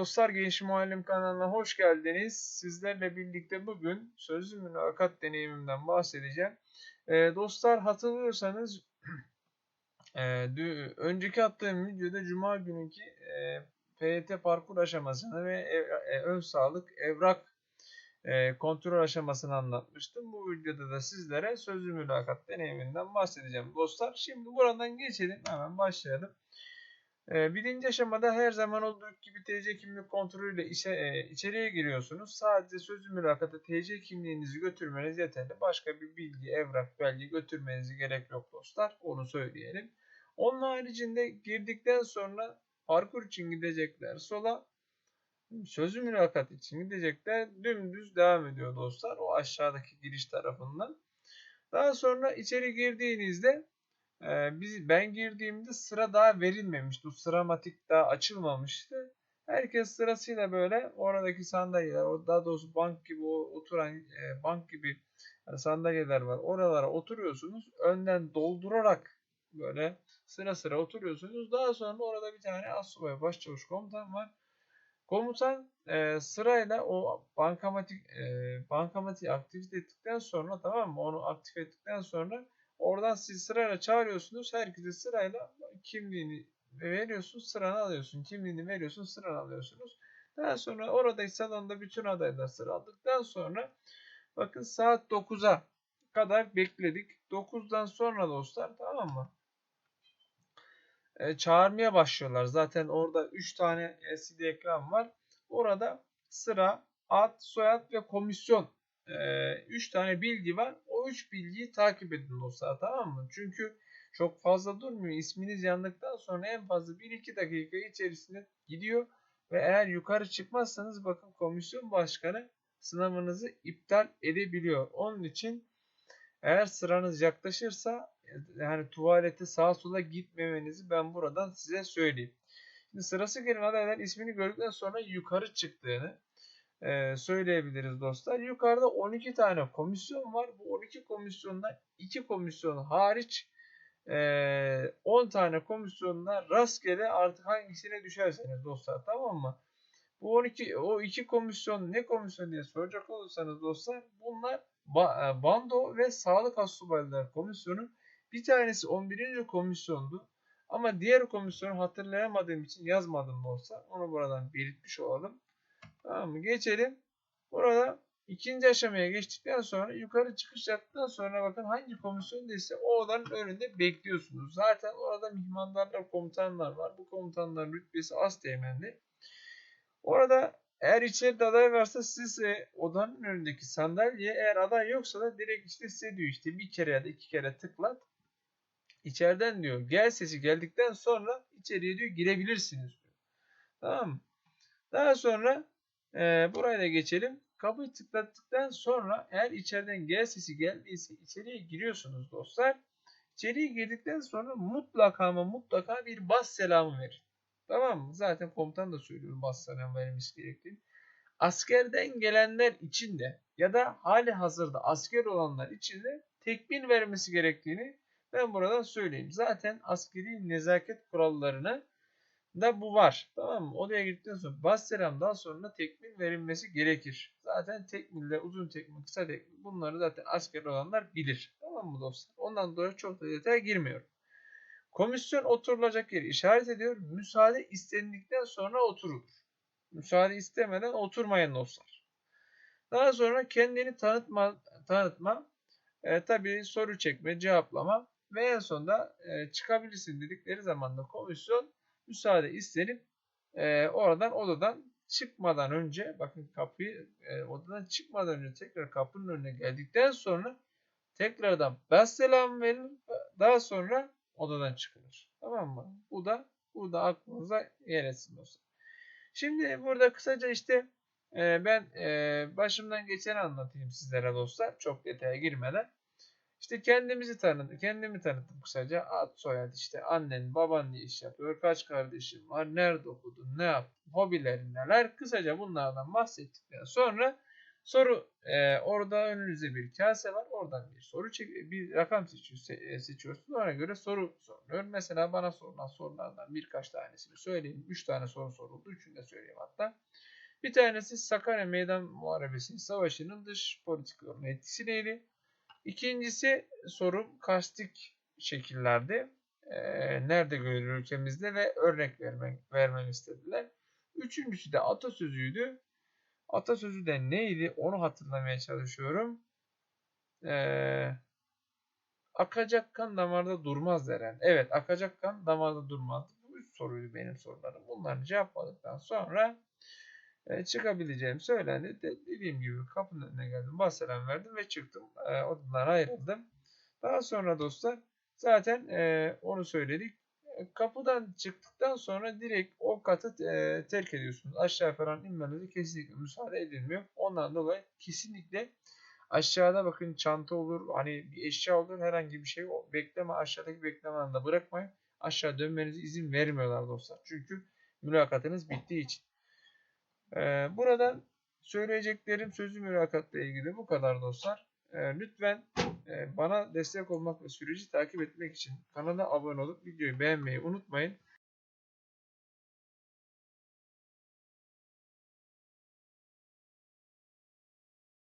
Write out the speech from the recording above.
dostlar, Genç Muallim kanalına hoş geldiniz. Sizlerle birlikte bugün sözlü mülakat deneyimimden bahsedeceğim. Ee, dostlar hatırlıyorsanız e, önceki attığım videoda Cuma günkü e, PYT parkur aşamasını ve ev- e, ön sağlık evrak e, kontrol aşamasını anlatmıştım. Bu videoda da sizlere sözlü mülakat deneyiminden bahsedeceğim dostlar. Şimdi buradan geçelim hemen başlayalım. Ee, birinci aşamada her zaman olduğu gibi TC kimlik kontrolüyle işe, e, içeriye giriyorsunuz. Sadece sözlü mülakata TC kimliğinizi götürmeniz yeterli. Başka bir bilgi, evrak, belge götürmenize gerek yok dostlar. Onu söyleyelim. Onun haricinde girdikten sonra parkur için gidecekler sola. Sözlü mülakat için gidecekler dümdüz devam ediyor dostlar. O aşağıdaki giriş tarafından. Daha sonra içeri girdiğinizde ee, biz ben girdiğimde sıra daha verilmemişti. O sıramatik daha açılmamıştı. Herkes sırasıyla böyle oradaki sandalyeler, daha doğrusu bank gibi o oturan e, bank gibi sandalyeler var. Oralara oturuyorsunuz. Önden doldurarak böyle sıra sıra oturuyorsunuz. Daha sonra orada bir tane asubay başçavuş komutan var. Komutan e, sırayla o bankamatik e, bankamatiği aktif ettikten sonra tamam mı? Onu aktif ettikten sonra Oradan siz sırayla çağırıyorsunuz. Herkese sırayla kimliğini veriyorsun, sıranı alıyorsun. Kimliğini veriyorsun, sıranı alıyorsunuz. Daha sonra oradaki salonda bütün adaylar sıra aldıktan sonra bakın saat 9'a kadar bekledik. 9'dan sonra dostlar tamam mı? E, çağırmaya başlıyorlar. Zaten orada 3 tane LCD ekran var. Orada sıra, ad, soyad ve komisyon 3 e, tane bilgi var. O 3 bilgiyi takip edin dostlar tamam mı? Çünkü çok fazla durmuyor. İsminiz yandıktan sonra en fazla 1-2 dakika içerisinde gidiyor. Ve eğer yukarı çıkmazsanız bakın komisyon başkanı sınavınızı iptal edebiliyor. Onun için eğer sıranız yaklaşırsa yani tuvalete sağa sola gitmemenizi ben buradan size söyleyeyim. Şimdi sırası gelen adaylar ismini gördükten sonra yukarı çıktığını e, söyleyebiliriz dostlar. Yukarıda 12 tane komisyon var. Bu 12 komisyondan 2 komisyon hariç e, 10 tane komisyonda rastgele artık hangisine düşerseniz dostlar tamam mı? Bu 12 o iki komisyon ne komisyon diye soracak olursanız dostlar bunlar ba, bando ve sağlık asubaylılar komisyonu. Bir tanesi 11. komisyondu. Ama diğer komisyonu hatırlayamadığım için yazmadım dostlar. Onu buradan belirtmiş olalım. Tamam mı? Geçelim. Burada ikinci aşamaya geçtikten sonra yukarı çıkış yaptıktan sonra bakın hangi komisyondaysa o odanın önünde bekliyorsunuz. Zaten orada mihmandarlar, komutanlar var. Bu komutanların rütbesi az teğmenli. Orada eğer içeride aday varsa size odanın önündeki sandalye eğer aday yoksa da direkt işte size diyor işte bir kere ya da iki kere tıklat. İçeriden diyor gel sesi geldikten sonra içeriye diyor girebilirsiniz diyor. Tamam mı? Daha sonra ee, buraya da geçelim. Kapıyı tıkladıktan sonra eğer içeriden gel sesi geldiyse içeriye giriyorsunuz dostlar. İçeriye girdikten sonra mutlaka ama mutlaka bir bas selamı verin. Tamam mı? Zaten komutan da söylüyorum bas selam verilmesi gerektiğini. Askerden gelenler için de ya da hali hazırda asker olanlar için de tekbir vermesi gerektiğini ben buradan söyleyeyim. Zaten askeri nezaket kurallarını da bu var. Tamam mı? Odaya girdikten sonra bas selam daha sonra tekmil verilmesi gerekir. Zaten tekmille uzun tekmil, kısa tekmil bunları zaten asker olanlar bilir. Tamam mı dostlar? Ondan dolayı çok da detaya girmiyorum. Komisyon oturulacak yeri işaret ediyor. Müsaade istendikten sonra oturulur. Müsaade istemeden oturmayın dostlar. Daha sonra kendini tanıtma, tanıtma e, tabii soru çekme, cevaplama ve en sonunda e, çıkabilirsin dedikleri zaman da komisyon müsaade isterim. E, oradan odadan çıkmadan önce bakın kapıyı e, odadan çıkmadan önce tekrar kapının önüne geldikten sonra tekrardan ben selam verin daha sonra odadan çıkılır. Tamam mı? Bu da bu da aklınıza yer etsin dostlar. Şimdi burada kısaca işte e, ben e, başımdan geçeni anlatayım sizlere dostlar. Çok detaya girmeden. İşte kendimizi tanıdık, kendimi tanıttım kısaca. Ad, soyad işte annen, baban ne iş yapıyor, kaç kardeşin var, nerede okudun, ne yaptın, hobilerin neler. Kısaca bunlardan bahsettikten sonra Soru e, orada önünüzde bir kase var. Oradan bir soru çek bir rakam seçiyorsunuz, se- seçiyorsunuz. Ona göre soru soruluyor. Mesela bana sorulan sorulardan birkaç tanesini söyleyeyim. Üç tane soru soruldu. Üçünü de söyleyeyim hatta. Bir tanesi Sakarya Meydan Muharebesi Savaşı'nın dış politikalarının etkisi neydi? İkincisi sorum kastik şekillerde e, nerede görülür ülkemizde ve örnek vermek, vermemi istediler. Üçüncüsü de atasözüydü. Atasözü de neydi onu hatırlamaya çalışıyorum. Ee, akacak kan damarda durmaz deren. Evet akacak kan damarda durmaz. Bu üç soruydu benim sorularım. Bunları cevapladıktan sonra e, çıkabileceğim söylendi. De, dediğim gibi kapının önüne geldim. Bas selam verdim ve çıktım. E, odadan ayrıldım. Daha sonra dostlar zaten e, onu söyledik. E, Kapıdan çıktıktan sonra direkt o katı e, terk ediyorsunuz. Aşağı falan inmenize kesinlikle müsaade edilmiyor. Ondan dolayı kesinlikle aşağıda bakın çanta olur, hani bir eşya olur, herhangi bir şey bekleme aşağıdaki bekleme anında bırakmayın. Aşağı dönmenize izin vermiyorlar dostlar. Çünkü mülakatınız bittiği için. Ee, buradan söyleyeceklerim sözlü mülakatla ilgili bu kadar dostlar. Ee, lütfen e, bana destek olmak ve süreci takip etmek için kanala abone olup videoyu beğenmeyi unutmayın.